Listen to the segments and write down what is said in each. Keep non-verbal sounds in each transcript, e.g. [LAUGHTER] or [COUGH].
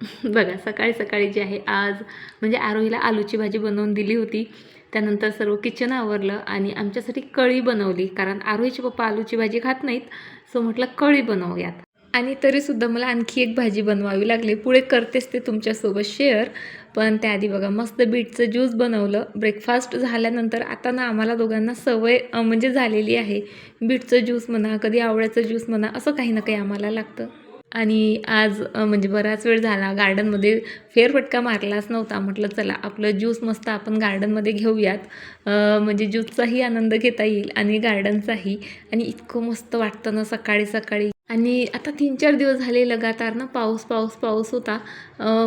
[LAUGHS] बघा सकाळी सकाळी जे आहे आज म्हणजे आरोहीला आलूची भाजी बनवून दिली होती. त्यानंतर सर्व किचन आवरलं आणि आमच्यासाठी कळी बनवली कारण आरोहीचे पप्पा आलूची भाजी खात नाहीत सो म्हटलं कळी बनवूयात. आणि तरीसुद्धा मला आणखी एक भाजी बनवावी लागली. पुढे करतेच ते तुमच्यासोबत शेअर पण त्याआधी बघा मस्त बीटचं ज्यूस बनवलं. ब्रेकफास्ट झाल्यानंतर आता ना आम्हाला दोघांना सवय म्हणजे झालेली आहे. बीटचं ज्यूस म्हणा कधी आवळ्याचं ज्यूस म्हणा असं काही ना काही आम्हाला लागतं. आणि आज म्हणजे बराच वेळ झाला गार्डनमध्ये फेरफटका मारलाच नव्हता. म्हटलं चला आपलं ज्यूस मस्त आपण गार्डनमध्ये घेऊयात. म्हणजे ज्यूसचाही आनंद घेता येईल आणि गार्डनचाही. आणि इतकं मस्त वाटतं ना सकाळी सकाळी. आणि आता तीन चार दिवस झाले लगातार ना पाऊस पाऊस पाऊस होता.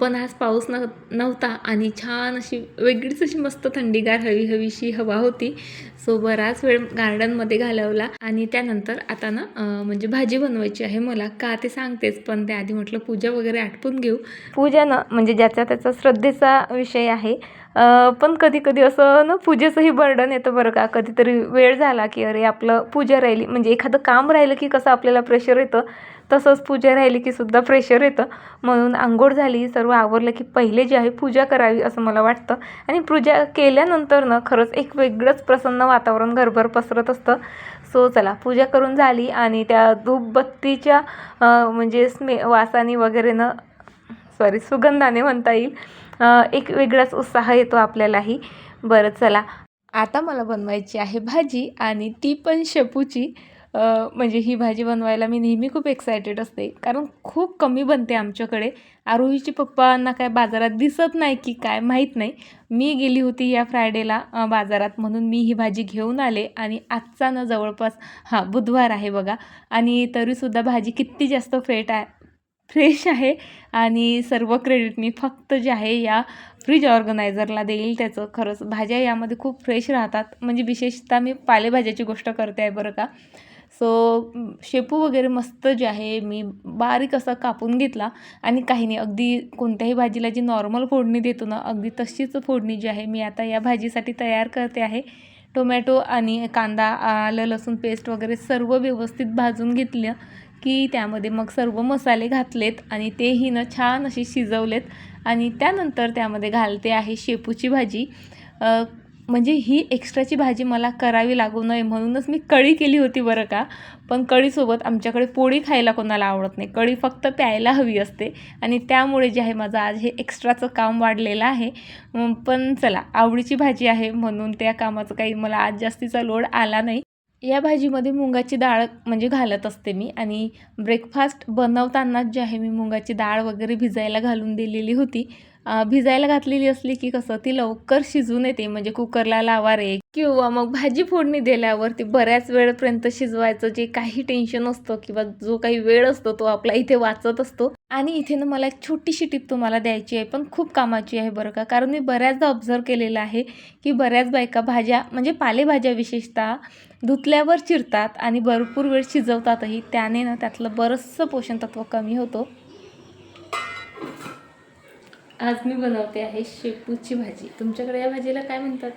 पण आज पाऊस न नव्हता आणि छान अशी वेगळीच अशी मस्त थंडीगार हवी हवीशी हवा होती. सो बराच वेळ गार्डनमध्ये घालवला आणि त्यानंतर आता ना म्हणजे भाजी बनवायची आहे मला. का ते सांगतेच पण त्याआधी म्हटलं पूजा वगैरे आटपून घेऊ. पूजा ना म्हणजे ज्याचा त्याचा श्रद्धेचा विषय आहे पण कधी कधी असं ना पूजेचंही बर्डन येतं बरं का. कधीतरी वेळ झाला की अरे आपलं पूजा राहिली. म्हणजे एखादं काम राहिलं की कसं आपल्याला प्रेशर येतं तसंच पूजा राहिली की सुद्धा प्रेशर येतं. म्हणून आंघोळ झाली सर्व आवरलं की पहिले जे आहे पूजा करावी असं मला वाटतं. आणि पूजा केल्यानंतर ना खरंच एक वेगळंच प्रसन्न वातावरण घरभर पसरत असतं. सो चला पूजा करून झाली आणि त्या धूपबत्तीच्या म्हणजे स्मे वासाने वगैरे ना सॉरी सुगंधाने म्हणता येईल. एक वेगळाच उत्साह येतो आपल्यालाही. बरं चला. आता मला बनवायची आहे भाजी आणि ती पण शेपूची. म्हणजे ही भाजी बनवायला मी नेहमी खूप एक्सायटेड असते. कारण खूप कमी बनते आमच्याकडे. आरोहीची पप्पांना काय बाजारात दिसत नाही की काय माहीत नाही. मी गेली होती या फ्रायडेला बाजारात म्हणून मी ही भाजी घेऊन आले आणि आजचा ना जवळपास हां बुधवार आहे बघा. आणि तरीसुद्धा भाजी किती जास्त फ्रेट आहे. फ्रेश आहे आणि सर्व क्रेडिट मी फक्त जे आहे या फ्रीज ऑर्गनायझरला देईल त्याचं. खरंच भाज्या यामध्ये खूप फ्रेश राहतात. म्हणजे विशेषतः मी पालेभाज्याची गोष्ट करते आहे बरं का. सो शेपू वगैरे मस्त जे आहे मी बारीक असं कापून घेतला आणि काही नाही अगदी कोणत्याही भाजीला जी नॉर्मल फोडणी देतो ना अगदी तशीच फोडणी जी आहे मी आता या भाजीसाठी तयार करते आहे. टोमॅटो आणि कांदा आलं लसूण पेस्ट वगैरे सर्व व्यवस्थित भाजून घेतलं. की त्यामध्ये मग सर्व मसाले घातलेत आणि तेही ना छान असे शिजवलेत. आणि त्यानंतर त्यामध्ये घालते आहे शेपूची भाजी. म्हणजे ही एक्स्ट्राची भाजी मला करावी लागू नये म्हणूनच मी कढी केली होती बरं का. पण कढीसोबत आमच्याकडे पोळी खायला कोणाला आवडत नाही. कढी फक्त प्यायला हवी असते. आणि त्यामुळे जे आहे माझं आज हे एक्स्ट्राचं काम वाढलेलं आहे. पण चला आवडीची भाजी आहे म्हणून त्या कामाचं काही मला आज जास्तीचा लोड आला नाही. या भाजीमध्ये मुगाची डाळ म्हणजे घालत असते मी आणि ब्रेकफास्ट बनवतानाच जे आहे मी मुगाची डाळ वगैरे भिजायला घालून दिलेली होती भिजायला घातलेली असली की कसं ती लवकर शिजून येते म्हणजे कुकरला लावा रे. किंवा मग भाजी फोडणी दिल्यावर ती बऱ्याच वेळपर्यंत शिजवायचं जे काही टेन्शन असतं किंवा जो काही वेळ असतो तो आपला इथे वाचत असतो. आणि इथे ना मला एक छोटीशी टिप तुम्हाला द्यायची आहे पण खूप कामाची आहे बरं का. कारण मी बऱ्याचदा ऑब्झर्व केलेलं आहे की बऱ्याच बायका भाज्या म्हणजे पालेभाज्या विशेषतः धुतल्यावर चिरतात आणि भरपूर वेळ शिजवतातही. त्याने ना त्यातलं बरंचसं पोषण तत्व कमी होतो. आज मी बनवते आहे शेपूची भाजी. तुमच्याकडे या भाजीला काय म्हणतात?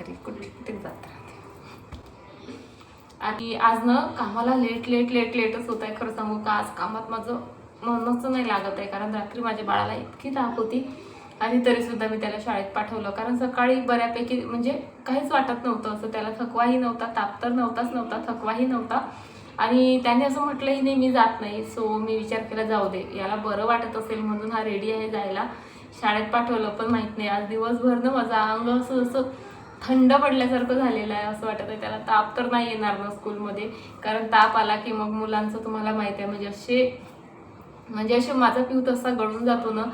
अरे कुठे जात राहते? आणि आज ना कामाला लेट लेट लेट लेटच होत आहे. खरं सांगू का आज कामात माझं मनच नाही लागत आहे. कारण रात्री माझ्या बाळाला इतकी ताप होती. आणि तरी सुद्धा मी त्याला शाळेत पाठवलं. कारण सकाळी बऱ्यापैकी म्हणजे काहीच वाटत नव्हतं. असं त्याला थकवाही नव्हता ताप तर नव्हताच नव्हता थकवाही नव्हता. आणि त्याने असं म्हटलंही नाही मी जात नाही सो मी विचार केला जाऊ दे याला बरं वाटत असेल म्हणून हा रेडी आहे जायला. शाळेत पाठवलं पण माहीत नाही आज दिवसभर ना अंग असं असं थंड पडल्यासारखं झालेलं आहे असं वाटत आहे त्याला ताप तर नाही येणार ना स्कूलमध्ये कारण ताप आला की मग मुलांचं तुम्हाला माहीत आहे म्हणजे असे म्हणजे असे माझा पिऊ तसा गळून जातो ना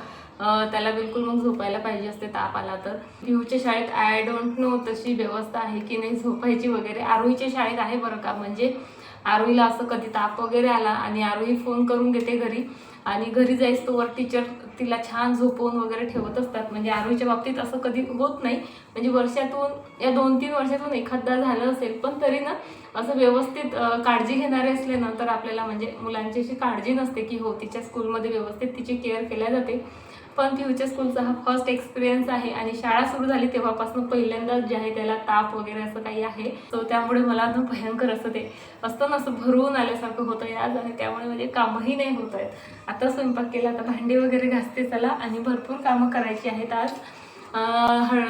त्याला बिलकुल मग झोपायला पाहिजे असते ताप आला तर. पिऊच्या शाळेत आय डोंट नो तशी व्यवस्था आहे की नाही झोपायची वगैरे. आरोहीच्या शाळेत आहे बरं का म्हणजे आरोहीला असं कधी ताप वगैरे आला आणि आरोही फोन करून घेते घरी. आणि घरी जायचं तोवर टीचर तिला छान झोपवून वगैरे ठेवत असतात. म्हणजे आरोहीच्या बाबतीत असं कधी होत नाही. म्हणजे वर्षातून या दोन तीन वर्षातून एखादा झालं असेल पण तरी ना असं व्यवस्थित काळजी घेणारे असले ना तर आपल्याला म्हणजे मुलांची अशी काळजी नसते की हो तिच्या स्कूलमध्ये व्यवस्थित तिची केअर केल्या जाते. पण फ्युचर स्कूलचा हा फर्स्ट एक्सपिरियन्स आहे आणि शाळा सुरू झाली तेव्हापासून पहिल्यांदाच जे आहे त्याला ताप वगैरे असं काही आहे. सो त्यामुळे मला ना भयंकर असं ते असतं ना असं भरवून आल्यासारखं होतं आज आणि त्यामुळे म्हणजे कामही नाही होत आहेत. आता स्वयंपाक केला आता भांडी वगैरे घासते चला. आणि भरपूर कामं करायची आहेत आज. हळ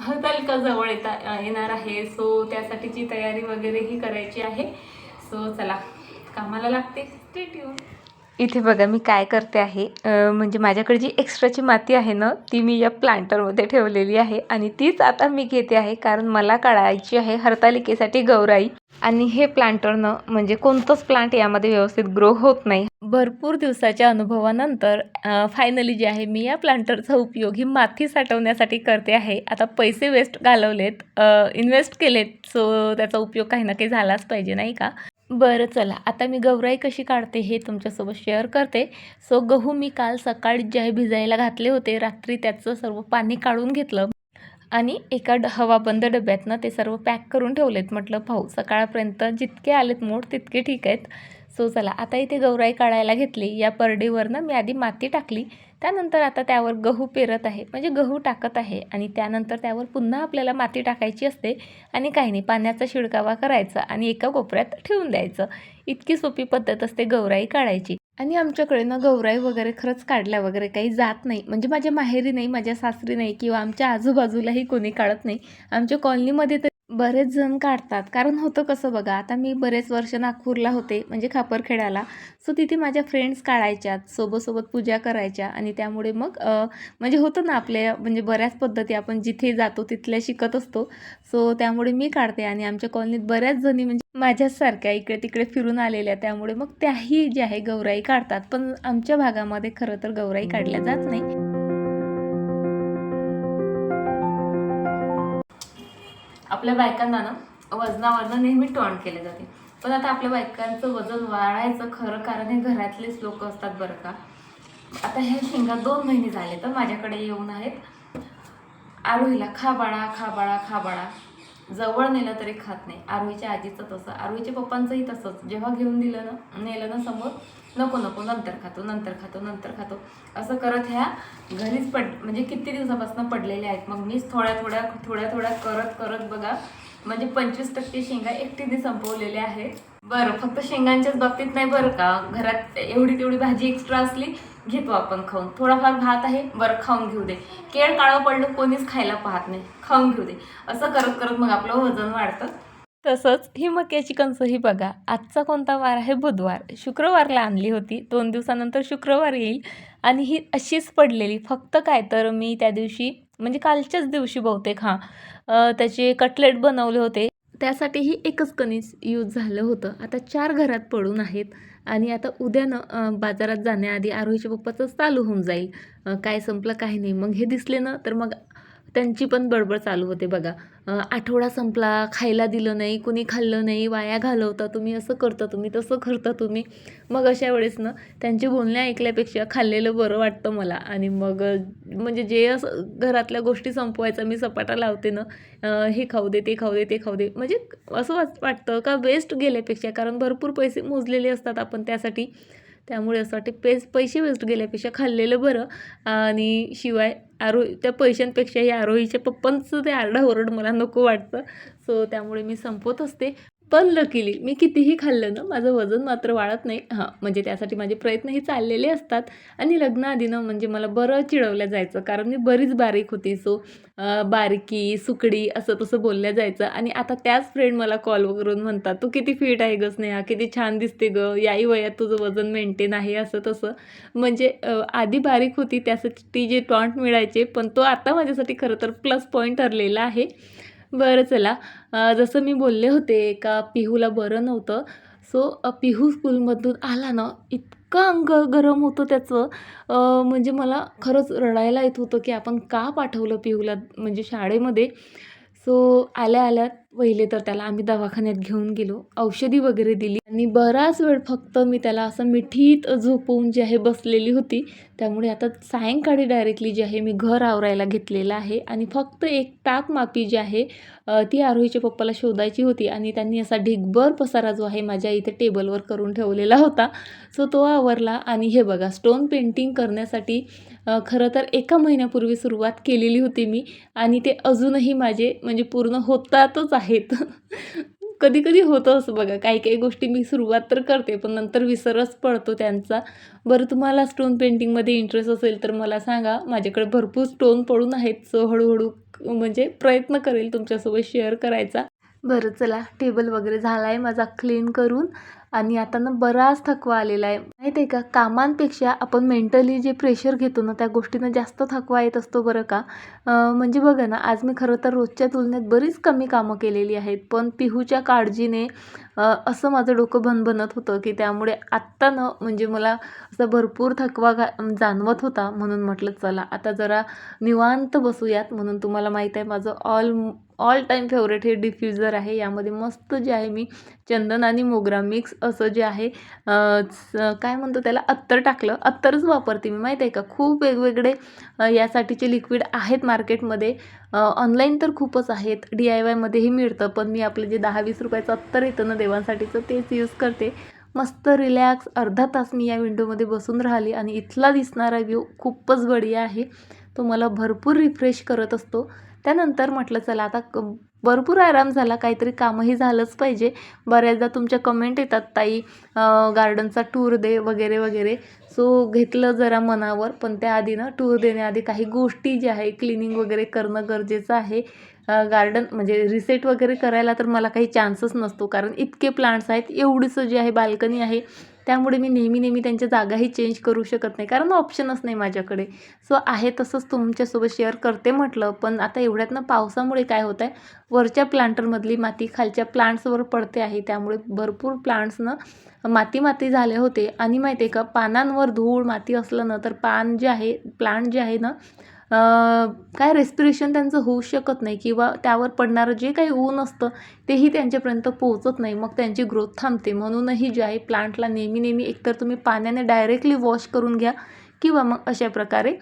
हळतालिका जवळ येता येणार आहे. सो त्यासाठीची तयारी वगैरेही करायची आहे. सो चला. कामाला लागते. स्टेट्यू इथे बघा मी काय करते आहे म्हणजे माझ्याकडे जी एक्स्ट्राची माती आहे ना ती मी या प्लांटरमध्ये ठेवलेली आहे. आणि तीच आता मी घेते आहे कारण मला काढायची आहे हरतालिकेसाठी गौराई. आणि हे प्लांटरनं म्हणजे कोणतंच प्लांट यामध्ये व्यवस्थित ग्रो होत नाही. भरपूर दिवसाच्या अनुभवानंतर फायनली जे आहे मी या प्लांटरचा उपयोग ही माती साठवण्यासाठी करते आहे. आता पैसे वेस्ट घालवलेत इन्व्हेस्ट केलेत सो त्याचा उपयोग काही ना काही झालाच पाहिजे नाही का? बरं चला. आता मी गौराई कशी काढते हे तुमच्यासोबत शेअर करते. सो गहू मी काल सकाळी जे आहे भिजायला घातले होते. रात्री त्याचं सर्व पाणी काढून घेतलं. आणि एका ड हवाबंद डब्यातनं ते सर्व पॅक करून ठेवलेत. म्हटलं पाहू सकाळपर्यंत जितके आलेत मोड तितके ठीक आहेत. सो चला आता इथे गौराई काढायला घेतली. या परडीवरनं मी आधी माती टाकली. त्यानंतर आता त्यावर गहू पेरत आहे. म्हणजे गहू टाकत आहे आणि त्यानंतर त्यावर पुन्हा आपल्याला माती टाकायची असते आणि काही नाही पाण्याचा शिडकावा करायचा आणि एका कोपऱ्यात ठेवून द्यायचं. इतकी सोपी पद्धत असते गौराई काढायची. आणि आमच्याकडे ना गौराई वगैरे खरंच काढल्या वगैरे काही जात नाही. म्हणजे माझ्या माहेरी नाही माझ्या सासरी नाही किंवा आमच्या आजूबाजूलाही कोणी काढत नाही. आमच्या कॉलनीमध्ये तर बरेच जण काढतात. कारण होतं कसं बघा आता मी बरेच वर्ष नागपूरला होते म्हणजे खापरखेड्याला. सो तिथे माझ्या फ्रेंड्स काढायच्यात सोबतसोबत पूजा करायच्या आणि त्यामुळे मग म्हणजे होतं ना आपल्या म्हणजे बऱ्याच पद्धती आपण जिथे जातो तिथल्या शिकत असतो. सो त्यामुळे मी काढते आणि आमच्या कॉलनीत बऱ्याच जणी म्हणजे माझ्याचसारख्या इकडे तिकडे फिरून आलेल्या. त्यामुळे मग त्याही जे आहे गौराई काढतात. पण आमच्या भागामध्ये खरं तर गौराई काढल्या जात नाही. आपल्या बायकांना ना वजनावरनं नेहमी टॉन केले जाते. पण आता आपल्या बायकांचं वजन वाढायचं खरं कारण हे घरातलेच लोक असतात बरं का. आता ह्या शेंगा दोन महिने झाले तर माझ्याकडे येऊन आहेत. आरोहीला खा बाळा खा बाळा खा बाळा जवळ नेलं तरी खात नाही. आरोहीच्या आजीचं तसं. आरोहीच्या पप्पांचंही तसंच. जेव्हा घेऊन दिलं ना नेलं ना समोर नको नको नंतर खातो नंतर खातो नंतर खातो. असं करत ह्या घरीच पड म्हणजे किती दिवसापासून पडलेल्या आहेत. मग मीच थोड्या थोड्या थोड्या थोड्या करत करत बघा म्हणजे पंचवीस टक्के शेंगा एकटीने संपवलेल्या आहेत. बरं फक्त शेंगांच्याच बाबतीत नाही बरं का? घरात एवढी तेवढी भाजी एक्स्ट्रा असली घेतो आपण खाऊन. थोडाफार भात आहे बरं खाऊन घेऊ दे. केळ काळं पडलं कोणीच खायला पाहत नाही. खाऊन घेऊ दे. असं करत करत मग आपलं वजन वाढतं. तसंच ही मक्याची कणसंही बघा. आजचा कोणता वार आहे? बुधवार. शुक्रवारला आणली होती. दोन दिवसानंतर शुक्रवार येईल आणि ही अशीच पडलेली. फक्त काय तर मी त्या दिवशी म्हणजे कालच्याच दिवशी बहुतेक हां त्याचे कटलेट बनवले होते. त्यासाठीही एकच कणीस यूज झालं होतं. आता चार घरात पडून आहेत. आणि आता उद्यानं बाजारात जाण्याआधी आरोहीच्या पप्पाचंच चालू होऊन जाईल. काय संपलं काय नाही. मग हे दिसले ना तर मग त्यांची पण बडबड चालू होते बघा. आठवडा संपला खायला दिलं नाही कुणी खाल्लं नाही वाया घालवता तुम्ही असं करता तुम्ही तसं करता तुम्ही. मग अशा वेळेस ना त्यांची बोलणे ऐकल्यापेक्षा खाल्लेलं बरं वाटतं मला. आणि मग म्हणजे जे असं घरातल्या गोष्टी संपवायचा मी सपाटा लावते ना हे खाऊ दे ते खाऊ दे ते खाऊ दे म्हणजे असं वाटतं का वेस्ट गेल्यापेक्षा कारण भरपूर पैसे मोजलेले असतात आपण त्यासाठी. त्यामुळे असं वाटते पेस पैसे वेस्ट गेल्यापेक्षा खाल्लेलं बरं. आणि शिवाय आरोही त्या पैशांपेक्षाही आरोहीच्या पप्पांचं ते आरडाओरड मला नको वाटतं. सो त्यामुळे मी संपवत असते. पण लकीली मी कितीही खाल्लं ना माझं वजन मात्र वाढत नाही. हां म्हणजे त्यासाठी माझे प्रयत्नही चाललेले असतात. आणि लग्नाआधी ना म्हणजे मला बरं चिडवलं जायचं. कारण मी बरीच बारीक होती. सो बारकी सुकडी असं तसं बोलल्या जायचं. आणि आता त्याच फ्रेंड मला कॉल करून म्हणतात तू किती फिट आहे ग स्नेहा? किती छान दिसते ग. याही वयात तुझं वजन मेंटेन आहे असं तसं. म्हणजे आधी बारीक होती. त्यासाठी जे टॉन्ट मिळायचे पण तो आता माझ्यासाठी खरं तर प्लस पॉईंट ठरलेला आहे. बरं चला. जसं मी बोलले होते का पिहूला बरं नव्हतं. सो पिहू स्कूलमधून आला ना इतकं अंग गरम होतं त्याचं. म्हणजे मला खरंच रडायला येत होतं की आपण का पाठवलं पिहूला म्हणजे शाळेमध्ये. सो आल्या आल्या पहिले तर त्याला आम्ही दवाखान्यात घेऊन गेलो. औषधी वगैरे दिली. आणि बराच वेळ फक्त मी त्याला असं मिठीत झोपवून जे आहे बसलेली होती त्यामुळे आता सायंकाळी डायरेक्टली जे आहे मी घर आवरायला घेतलेलं आहे. आणि फक्त एक टाक मापी जी आहे ती आरोहीच्या पप्पाला शोधायची होती आणि त्यांनी असा ढिगभर पसारा जो आहे माझ्या इथे टेबलवर करून ठेवलेला होता. सो तो आवरला आणि हे बघा स्टोन पेंटिंग करण्यासाठी खरं तर एका महिन्यापूर्वी सुरुवात केलेली होती मी. आणि ते अजूनही माझे म्हणजे पूर्ण होतातच आहे. आहेत. कधी कधी होतं असं बघा काही काही गोष्टी मी सुरुवात तर करते पण नंतर विसरच पडतो त्यांचा. बरं तुम्हाला स्टोन पेंटिंगमध्ये इंटरेस्ट असेल तर मला सांगा. माझ्याकडे भरपूर स्टोन पडून आहेत सो हळूहळू म्हणजे प्रयत्न करेल तुमच्यासोबत शेअर करायचा. बरं चला टेबल वगैरे झाला आहे माझा क्लीन करून. आणि आता ना बराच थकवा आलेला आहे. माहिती आहे का? कामांपेक्षा आपण मेंटली जे प्रेशर घेतो ना त्या गोष्टीनं जास्त थकवा येत असतो बरं का? म्हणजे बघा ना आज मी खरं तर रोजच्या तुलनेत बरीच कमी कामं केलेली आहेत. पण पिहूच्या काळजीने असं माझं डोकं भनभनत होतं की त्यामुळे आत्ता न म्हणजे मला असं भरपूर थकवा गा जाणवत होता म्हणून म्हटलं चला आता जरा निवांत बसूयात म्हणून तुम्हाला माहीत आहे माझं ऑल ऑल टाईम फेवरेट हे डिफ्युजर आहे. यामध्ये मस्त जे आहे मी चंदन आणि मोगरा मिक्स असं जे आहे काय म्हणतो त्याला अत्तर टाकलं. अत्तरच वापरते मी माहीत आहे का? खूप वेगवेगळे यासाठीचे लिक्विड आहेत मार्केटमध्ये. ऑनलाईन तर खूपच आहेत. डी आय वायमध्येही मिळतं पण मी आपलं जे दहा वीस रुपयाचं अत्तर येतं ना देवांसाठीचं तेच यूज करते. मस्त रिलॅक्स अर्धा तास मी या विंडोमध्ये बसून राहिली आणि इथला दिसणारा व्ह्यू खूपच बढिया आहे. तो मला भरपूर रिफ्रेश करत असतो. त्यानंतर म्हटलं चला आता क भरपूर आराम झाला. काहीतरी कामही झालंच पाहिजे. बऱ्याचदा तुमच्या कमेंट येतात ताई गार्डनचा टूर दे वगैरे वगैरे. सो घेतलं जरा मनावर पण त्याआधी ना टूर देण्याआधी काही गोष्टी ज्या आहे क्लिनिंग वगैरे करणं गरजेचं आहे. गार्डन म्हणजे रिसेट वगैरे करायला तर मला काही चान्सच नसतो. कारण इतके प्लांट्स आहेत एवढीचं जे आहे बाल्कनी आहे त्यामुळे मी नेहमी नेहमी त्यांच्या जागाही चेंज करू शकत नाही. कारण ऑप्शनच नाही माझ्याकडे. सो आहे तसंच तुमच्यासोबत शेअर करते म्हटलं पण आता एवढ्यातनं पावसामुळे काय होत आहे वरच्या प्लांटरमधली माती खालच्या प्लांट्सवर पडते आहे. त्यामुळे भरपूर प्लांट्सनं माती माती झाले होते. आणि माहिती आहे का पानांवर धूळ माती असलं ना तर पान जे आहे प्लांट जे आहे ना काय रेस्पिरेशन त्यांचं होऊ शकत नाही किंवा त्यावर पडणारं जे काही ऊन असतं तेही त्यांच्यापर्यंत पोहोचत नाही. मग त्यांची ग्रोथ थांबते. म्हणूनही जे आहे प्लांटला नेहमी नेहमी एकतर तुम्ही पाण्याने डायरेक्टली वॉश करून घ्या किंवा मग अशा प्रकारे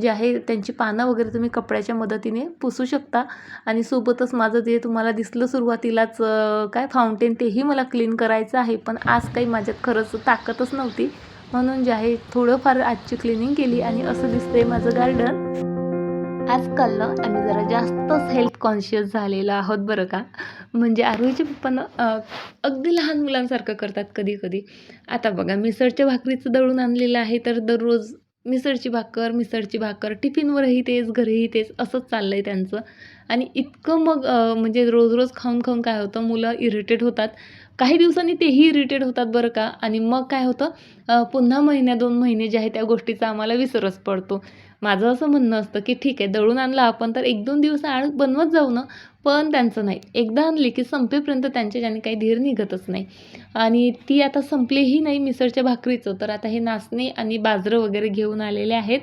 जे आहे त्यांची पानं वगैरे तुम्ही कपड्याच्या मदतीने पुसू शकता. आणि सोबतच माझं जे तुम्हाला दिसलं सुरुवातीलाच काय फाउंटेन तेही मला क्लीन करायचं आहे. पण आज काही माझ्यात खरंच ताकदच नव्हती. म्हणून जे आहे थोडंफार आजची क्लिनिंग केली आणि असं दिसतंय माझं गार्डन आजकाल ना आम्ही जरा जास्तच हेल्थ कॉन्शियस झालेलो आहोत बरं का? म्हणजे आरोहीचे पप्पानं अगदी लहान मुलांसारखं करतात कधी कधी आता बघा मिसळच्या भाकरीचं दळून आणलेलं आहे तर दररोज मिसळची भाकर मिसळची भाकर टिफिनवरही तेच घरीही तेच असंच चाललं आहे त्यांचं. आणि इतकं मग म्हणजे रोज रोज खाऊन खाऊन काय होतं मुलं इरिटेट होतात. काही दिवसांनी तेही इरिटेट होतात बरं का. आणि मग काय होतं पुन्हा महिन्या दोन महिने जे आहे त्या गोष्टीचा आम्हाला विसरच पडतो. माझं असं म्हणणं असतं की ठीक आहे दळून आणलं आपण तर एक दोन दिवस आड बनवत जाऊ ना. पण त्यांचं नाही. एकदा आणली की संपेपर्यंत त्यांच्या ज्याने काही धीर निघतच नाही. आणि ती आता संपलीही नाही मिसळच्या भाकरीचं. तर आता हे नाचणे आणि बाजरं वगैरे घेऊन आलेले आहेत.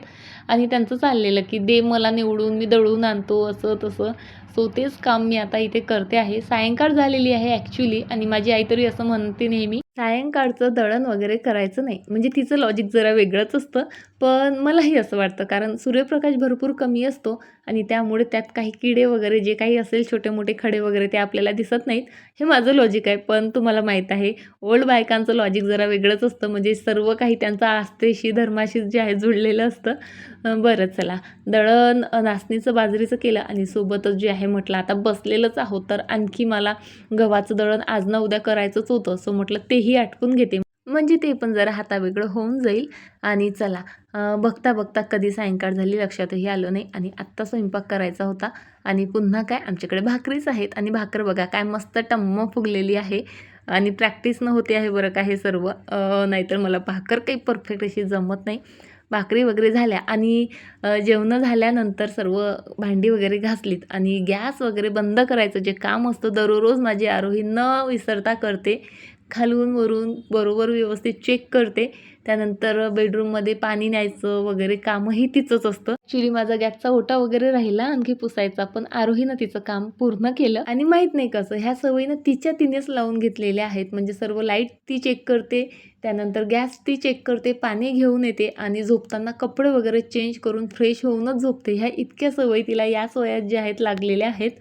आणि त्यांचं चाललेलं की दे मला निवडून मी दळून आणतो असं तसं. सो तेच काम मी आता इथे करते आहे. सायंकाळ झालेली आहे ॲक्च्युली आणि माझी आई तरी असं म्हणते नेहमी सायंकाळचं दळण वगैरे करायचं नाही. म्हणजे तिचं लॉजिक जरा वेगळंच असतं. पण मलाही असं वाटतं. कारण सूर्यप्रकाश भरपूर कमी असतो. आणि त्यामुळे त्यात काही किडे वगैरे जे काही असेल छोटे मोठे खडे वगैरे ते आपल्याला दिसत नाहीत. हे माझं लॉजिक आहे पण तुम्हाला माहीत आहे ओल्ड बायकांचं लॉजिक जरा वेगळंच असतं. म्हणजे सर्व काही त्यांचं आस्थेशी धर्माशी जे आहे जुळलेलं असतं. बरं चला. दळण नाचणीचं बाजरीचं केलं आणि सोबतच जे आहे म्हटलं आता बसलेलंच आहोत. तर आणखी मला गव्हाचं दळण आज ना उद्या करायचंच होतं. सो म्हटलं तेही आटपून घेते. म्हणजे ते पण जरा हातावेगळं होऊन जाईल. आणि चला बघता बघता कधी सायंकाळ झाली लक्षातही आलं नाही आणि आत्ता स्वयंपाक करायचा होता. आणि पुन्हा काय आमच्याकडे भाकरीच आहेत आणि भाकर बघा काय मस्त टम्म फुगलेली आहे. आणि प्रॅक्टिस न होते आहे बरं का हे सर्व. नाहीतर मला भाकर काही परफेक्ट अशी जमत नाही. भाकरी वगैरे झाल्या आणि जेवणं झाल्यानंतर सर्व भांडी वगैरे घासलीत. आणि गॅस वगैरे बंद करायचं जे काम असतं दररोज माझी आरोही न विसरता करते. खालून वरून बरोबर व्यवस्थित चेक करते. त्यानंतर बेडरूममध्ये पाणी न्यायचं वगैरे कामही तिचंच असतं. ॲक्च्युली माझा गॅसचा ओटा वगैरे राहिला आणखी पुसायचा पण आरोहीनं तिचं काम पूर्ण केलं. आणि माहीत नाही कसं ह्या सवयीनं तिच्या तिनेच लावून घेतलेल्या आहेत. म्हणजे सर्व लाइट ती चेक करते त्यानंतर गॅस ती चेक करते पाणी घेऊन येते आणि झोपताना कपडे वगैरे चेंज करून फ्रेश होऊनच झोपते. ह्या इतक्या सवयी तिला या सोयात ज्या आहेत लागलेल्या आहेत.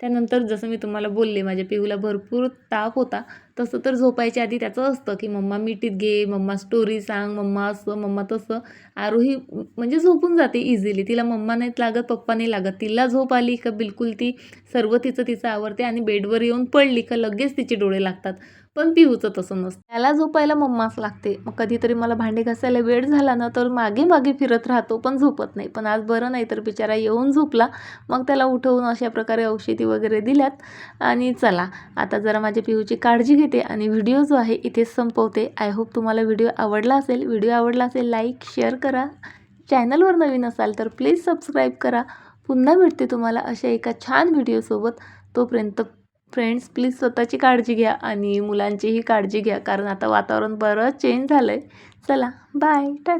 त्यानंतर जसं मी तुम्हाला बोलले माझ्या पिऊला भरपूर ताप होता. तसं तर झोपायच्या आधी त्याचं असतं की मम्मा मिठीत घे मम्मा स्टोरी सांग मम्मा असं मम्मा तसं. आरोही म्हणजे झोपून जाते इझिली तिला मम्मा नाहीत लागत पप्पा नाही लागत. तिला झोप आली का बिलकुल ती सर्व तिचं तिचं आवडते आणि बेडवर येऊन पडली का लगेच तिचे डोळे लागतात. पण पिऊचं तसं नसतं. त्याला झोपायला मम्माच लागते. मग कधीतरी मला भांडे घासायला वेळ झाला ना तर मागे मागे फिरत राहतो पण झोपत नाही. पण आज बरं नाही तर बिचारा येऊन झोपला. मग त्याला उठवून अशा प्रकारे औषधी वगैरे दिल्यात. आणि चला आता जरा माझ्या पिऊची काळजी घेते आणि व्हिडिओ जो आहे इथेच संपवते. आय होप तुम्हाला व्हिडिओ आवडला असेल. व्हिडिओ आवडला असेल लाईक शेअर करा. चॅनलवर नवीन असाल तर प्लीज सबस्क्राईब करा. पुन्हा भेटते तुम्हाला अशा एका छान व्हिडिओसोबत. तोपर्यंत फ्रेंड्स प्लीज स्वतःची काळजी घ्या आणि मुलांचीही काळजी घ्या. कारण आता वातावरण बरंच चेंज झालं आहे चला बाय टा